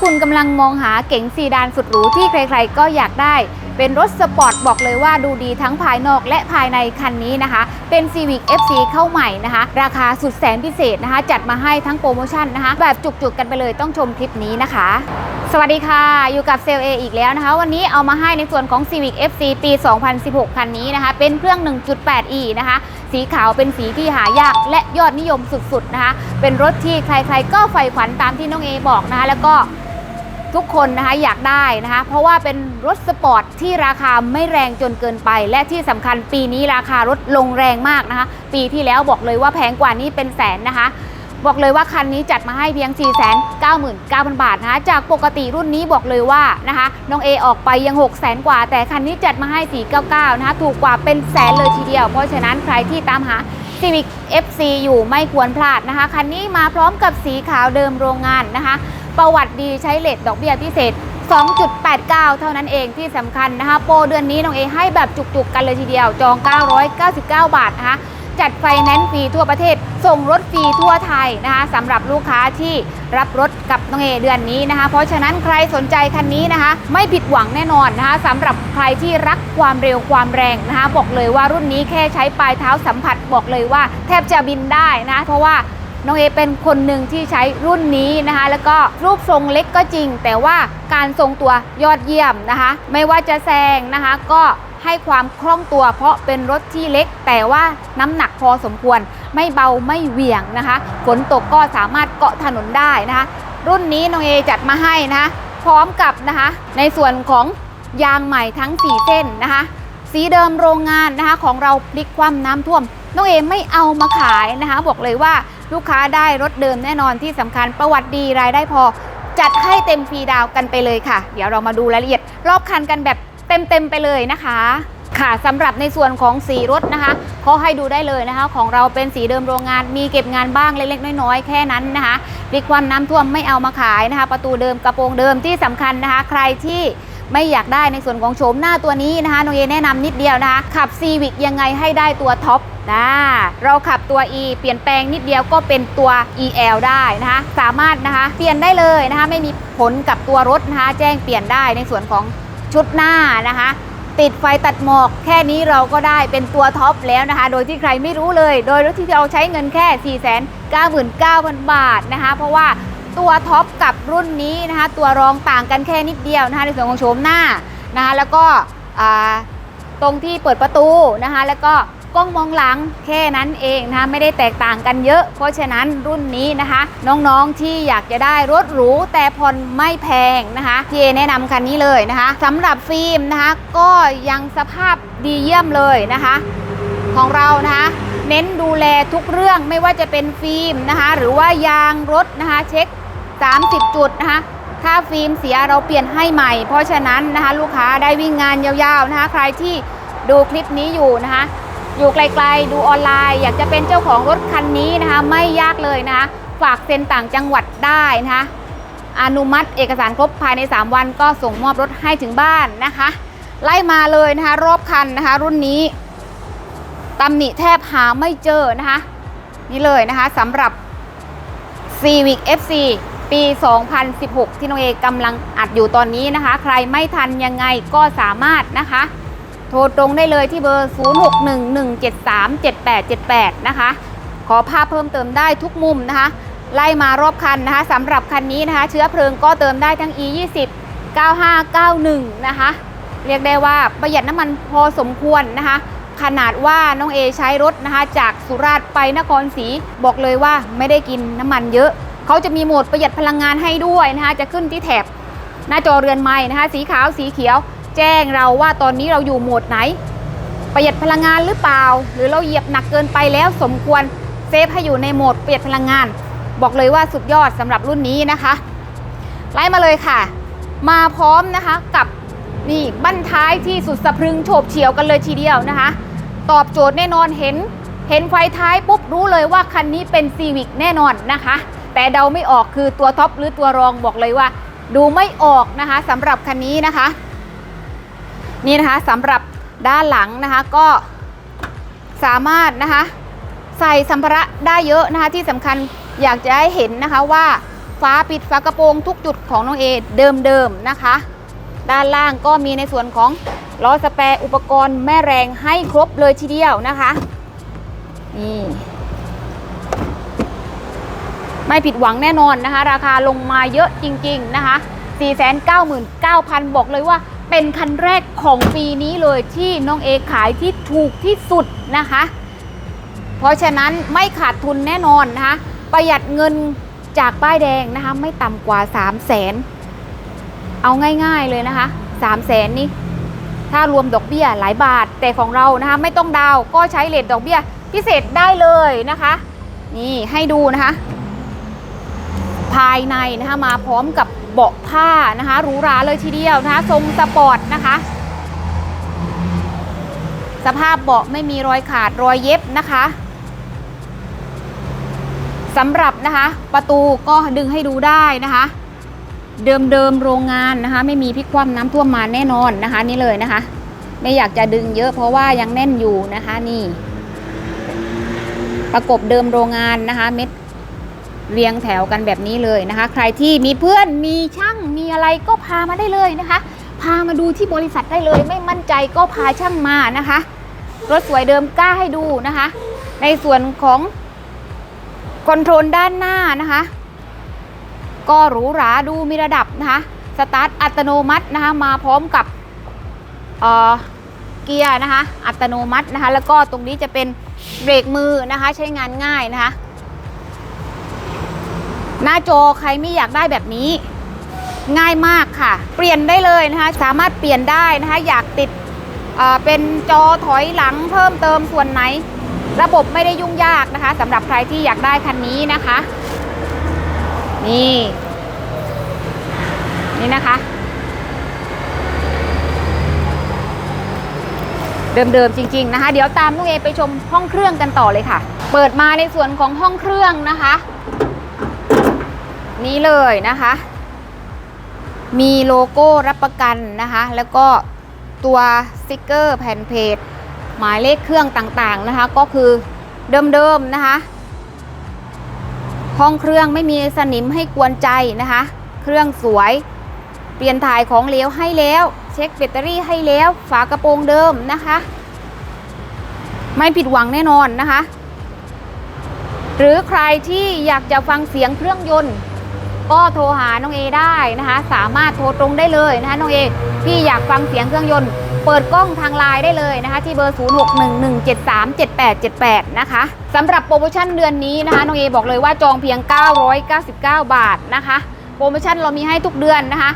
คุณกำลังมองหาเก๋งซีดานสุดหรูที่ใครๆ ก็อยากได้ เป็นรถสปอร์ตบอกเลยว่าดูดีทั้งภายนอกและภายในคันนี้นะคะ เป็น Civic FC เข้าใหม่นะคะ ราคาสุดแสนพิเศษนะคะ จัดมาให้ทั้งโปรโมชั่นนะคะ แบบจุกๆกันไปเลยต้องชมคลิปนี้นะคะสวัสดีค่ะ อยู่กับเซลเออีกแล้วนะคะ วันนี้เอามาให้ในส่วนของ Civic FC ปี 2016 คันนี้นะคะ เป็นเครื่อง 1.8e นะคะ สีขาวเป็นสีที่หายากและยอดนิยมสุดๆนะคะ เป็นรถที่ใครๆก็ใฝ่ฝันตามที่น้องเอบอกนะคะ แล้วก็ ทุกคนนะคะอยากได้นะคะ เพราะว่าเป็นรถสปอร์ตที่ราคาไม่แรงจนเกินไป และที่สำคัญปีนี้ราคารถลงแรงมากนะคะ ปีที่แล้วบอกเลยว่าแพงกว่านี้เป็นแสนนะคะ บอกเลยว่าคันนี้จัดมาให้เพียง 4 9 9 0 0 0 บาทนะคะ จากปกติรุ่นนี้บอกเลยว่านะคะ น้องเอออกไปยัง 6 0 0 0 0กว่า แต่คันนี้จัดมาให้ 499 นะคะ ถูกกว่าเป็นแสนเลยทีเดียว เพราะฉะนั้นใครที่ตามหา Civic FC อยู่ไม่ควรพลาดนะคะ คันนี้มาพร้อมกับสีขาวเดิมโรงงานนะคะ ประวัติดีใช้เลทดอกเบี้ยพิเศษ 2.89 เท่านั้นเองที่สำคัญนะคะ โปรเดือนนี้น้องเอให้แบบจุกๆกันเลยทีเดียว จอง 999 บาทนะคะจัดไฟแนนซ์ฟรีทั่วประเทศ ส่งรถฟรีทั่วไทยนะคะสำหรับลูกค้าที่รับรถกับน้องเอเดือนนี้นะคะ เพราะฉะนั้นใครสนใจคันนี้นะคะ ไม่ผิดหวังแน่นอนนะคะสำหรับใครที่รักความเร็วความแรงนะคะ บอกเลยว่ารุ่นนี้แค่ใช้ปลายเท้าสัมผัสบอกเลยว่า แทบจะบินได้นะ เพราะว่า น้องเอเป็นคนหนึ่งที่ใช้รุ่นนี้นะคะ แล้วก็รูปทรงเล็กก็จริง แต่ว่าการทรงตัวยอดเยี่ยมนะคะ ไม่ว่าจะแซงนะคะ ก็ให้ความคล่องตัว เพราะเป็นรถที่เล็ก แต่ว่าน้ำหนักพอสมควร ไม่เบาไม่เหวี่ยงนะคะฝนตกก็สามารถเกาะถนนได้นะคะ รุ่นนี้น้องเอจัดมาให้นะคะ พร้อมกับนะคะ ในส่วนของยางใหม่ทั้ง 4 เส้นนะคะ สีเดิมโรงงานนะคะของเราพลิกคว่ำน้ำท่วมน้องเอไม่เอามาขายนะคะ บอกเลยว่า ลูกค้าได้รถเดิมแน่นอนที่สำคัญประวัติดีรายได้พอ จัดให้เต็มฟรีดาวกันไปเลยค่ะ เดี๋ยวเรามาดูรายละเอียด รอบคันกันแบบเต็มๆไปเลยนะคะค่ะสำหรับในส่วนของสีรถนะคะเขาให้ดูได้เลยนะคะ ของเราเป็นสีเดิมโรงงาน มีเก็บงานบ้างเล็กๆ น้อยๆ แค่นั้นนะคะพลิกความน้ำท่วมไม่เอามาขายนะคะ ประตูเดิมกระโปรงเดิมที่สำคัญนะคะ ใครที่ ไม่อยากได้ในส่วนของโฉมหน้าตัวนี้นะคะน้องเอแนะนำนิดเดียวนะคะ ขับ Civic ยังไงให้ได้ตัวท็อปนะเราขับตัว E เปลี่ยนแปลงนิดเดียวก็เป็นตัว EL ได้นะคะ สามารถนะคะเปลี่ยนได้เลยนะคะ ไม่มีผลกับตัวรถนะคะ แจ้งเปลี่ยนได้ในส่วนของชุดหน้านะคะติดไฟตัดหมอกแค่นี้เราก็ได้เป็นตัวท็อปแล้วนะคะ โดยที่ใครไม่รู้เลย โดยที่เราใช้เงินแค่ 499,000 บาทนะคะ เพราะว่า ตัวท็อปกับรุ่นนี้นะคะตัวรองต่างกันแค่นิดเดียวนะคะในส่วนของโฉมหน้านะคะแล้วก็ตรงที่เปิดประตูนะคะแล้วก็กล้องมองหลังแค่นั้นเองนะคะไม่ได้แตกต่างกันเยอะ เพราะฉะนั้นรุ่นนี้นะคะ น้องๆที่อยากจะได้รถหรูแต่ผ่อนไม่แพงนะคะพี่เอแนะนำคันนี้เลยนะคะสำหรับฟิล์มนะคะก็ยังสภาพดีเยี่ยมเลยนะคะ ของเรานะคะเน้นดูแลทุกเรื่องไม่ว่าจะเป็นฟิล์มนะคะหรือว่ายางรถนะคะเช็ค 30 จุดนะคะถ้าฟิล์มเสียเราเปลี่ยนให้ใหม่ เพราะฉะนั้นนะคะลูกค้าได้วิ่งงานยาวๆนะคะใครที่ดูคลิปนี้อยู่นะคะอยู่ไกลๆดูออนไลน์ อยากจะเป็นเจ้าของรถคันนี้นะคะไม่ยากเลยนะคะฝากเซ็นต่างจังหวัดได้นะคะอนุมัติเอกสารครบภายใน 3 วันก็ส่งมอบรถให้ถึงบ้านนะคะ ไล่มาเลยนะคะรอบคันนะคะ รุ่นนี้ตำหนิแทบหาไม่เจอนะคะ นี่เลยนะคะสำหรับ Civic FC ปี 2016 ที่น้องเอกำลังอัดอยู่ตอนนี้นะคะ ใครไม่ทันยังไงก็สามารถนะคะ โทรตรงได้เลยที่เบอร์ 0611737878 นะคะ ขอภาพเพิ่มเติมได้ทุกมุมนะคะ ไล่มารอบคันนะคะสำหรับคันนี้นะคะ เชื้อเพลิงก็เติมได้ทั้ง E20 9591 นะคะ เรียกได้ว่าประหยัดน้ำมันพอสมควรนะคะ ขนาดว่าน้องเอใช้รถนะคะ จากสุราษฎร์ไปนครศรีบอกเลยว่าไม่ได้กินน้ำมันเยอะ เขาจะมีโหมดประหยัดพลังงานให้ด้วยนะคะจะขึ้นที่แถบหน้าจอเรือนไม้นะคะ สีขาวสีเขียว แจ้งเราว่าตอนนี้เราอยู่โหมดไหน ประหยัดพลังงานหรือเปล่า หรือเราเหยียบหนักเกินไปแล้วสมควรเซฟให้อยู่ในโหมดประหยัดพลังงาน บอกเลยว่าสุดยอดสำหรับรุ่นนี้นะคะไล่มาเลยค่ะ มาพร้อมนะคะกับนี่บั้นท้ายที่สุดสะพรึงโฉบเฉียวกันเลยทีเดียวนะคะ ตอบโจทย์แน่นอนเห็น เห็นไฟท้ายปุ๊บรู้เลยว่าคันนี้เป็นซีวิกแน่นอนนะคะ แต่เดาไม่ออกคือตัวท็อปหรือตัวรองบอกเลยว่า ดูไม่ออกนะคะสำหรับคันนี้นะคะ นี่นะคะสำหรับด้านหลังนะคะก็สามารถนะคะใส่สัมภาระได้เยอะนะคะที่สำคัญอยากจะให้เห็นนะคะว่าฝาปิดฝากระโปรงทุกจุดของน้องเอเดิมๆนะคะ ด้านล่างก็มีในส่วนของล้อสแปรอุปกรณ์แม่แรงให้ครบเลยทีเดียวนะคะนี่ ไม่ผิดหวังแน่นอนนะคะ ราคาลงมาเยอะจริงๆนะคะ 499,000 บอกเลยว่าเป็นคันแรกของปีนี้เลยที่น้องเอขายที่ถูกที่สุดนะคะ เพราะฉะนั้นไม่ขาดทุนแน่นอนนะคะ ประหยัดเงินจากป้ายแดงนะคะ ไม่ต่ำกว่า 3 0 0แสนเอาง่ายๆเลยนะคะ3 0 0แสนนี่ถ้ารวมดอกเบี้ยหลายบาทแต่ของเรานะคะ ไม่ต้องดาวก็ใช้เลทดอกเบี้ยพิเศษได้เลยนะคะ นี่ให้ดูนะคะ ภายในนะคะมาพร้อมกับเบาะผ้านะคะหรูหราเลยทีเดียวนะคะทรงสปอร์ตนะคะ สภาพเบาะไม่มีรอยขาดรอยเย็บนะคะสำหรับนะคะประตูก็ดึงให้ดูได้นะคะ เดิมๆโรงงานนะคะ ไม่มีพลิกคว่ำน้ำท่วมมาแน่นอนนะคะ นี่เลยนะคะ ไม่อยากจะดึงเยอะเพราะว่ายังแน่นอยู่นะคะนี่ ประกบเดิมโรงงานนะคะ เม็ด เรียงแถวกันแบบนี้เลยนะคะ ใครที่มีเพื่อนมีช่างมีอะไรก็พามาได้เลยนะคะ พามาดูที่บริษัทได้เลย ไม่มั่นใจก็พาช่างมานะคะ รถสวยเดิมกล้าให้ดูนะคะ ในส่วนของคอนโทรลด้านหน้านะคะ ก็หรูหราดูมีระดับนะคะสตาร์ทอัตโนมัตินะคะมาพร้อมกับเเกียร์นะคะ อัตโนมัตินะคะ แล้วก็ตรงนี้จะเป็นเบรกมือนะคะ ใช้งานง่ายนะคะ หน้าจอใครไม่อยากได้แบบนี้ ง่ายมากค่ะ เปลี่ยนได้เลยนะคะ สามารถเปลี่ยนได้นะคะ อยากติดเเป็นจอถอยหลังเพิ่มเติมส่วนไหน ระบบไม่ได้ยุ่งยากนะคะสำหรับใครที่อยากได้คันนี้นะคะ นี่ นี่นะคะ เดิมๆจริง ๆนะคะ เดี๋ยวตามลุงเอไปชมห้องเครื่องกันต่อเลยค่ะ เปิดมาในส่วนของห้องเครื่องนะคะ นี้เลยนะคะ มีโลโก้รับประกันนะคะ แล้วก็ตัวสติกเกอร์แผ่นเพจหมายเลขเครื่องต่างๆนะคะ ก็คือเดิมๆนะคะ ห้องเครื่องไม่มีสนิมให้กวนใจนะคะ เครื่องสวย เปลี่ยนถ่ายของเหลวให้แล้ว เช็คแบตเตอรี่ให้แล้ว ฝากระโปรงเดิมนะคะ ไม่ผิดหวังแน่นอนนะคะ หรือใครที่อยากจะฟังเสียงเครื่องยนต์ ก็โทรหาน้องเอได้นะคะ สามารถโทรตรงได้เลยนะคะน้องเอพี่อยากฟังเสียงเครื่องยนต์ เปิดกล้องทางไลน์ได้เลยนะคะ ที่เบอร์ 0611737878 นะคะสำหรับโปรโมชั่นเดือนนี้นะคะน้องเอบอกเลยว่าจองเพียง 999 บาทนะคะโปรโมชั่นเรามีให้ทุกเดือนนะคะ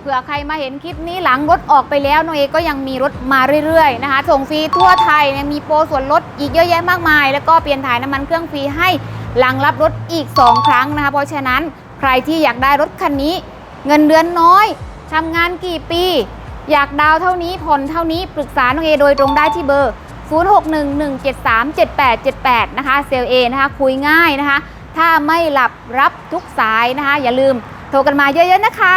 เผื่อใครมาเห็นคลิปนี้หลังรถออกไปแล้วน้องเอก็ยังมีรถมาเรื่อยๆนะคะ ส่งฟรีทั่วไทยเนี่ยมีโปรส่วนลดอีกเยอะแยะมากมาย แล้วก็เปลี่ยนถ่ายน้ำมันเครื่องฟรีให้หลังรับรถอีก 2 ครั้งนะคะ เพราะฉะนั้น ใครที่อยากได้รถคันนี้ เงินเดือนน้อยทำงานกี่ปี อยากดาวเท่านี้ผ่อนเท่านี้ปรึกษาน้องเอโดยตรงได้ที่เบอร์ 0611737878 นะคะ เซลเอนะคะ คุยง่ายนะคะ ถ้าไม่หลับรับทุกสายนะคะ อย่าลืมโทรกันมาเยอะๆนะคะ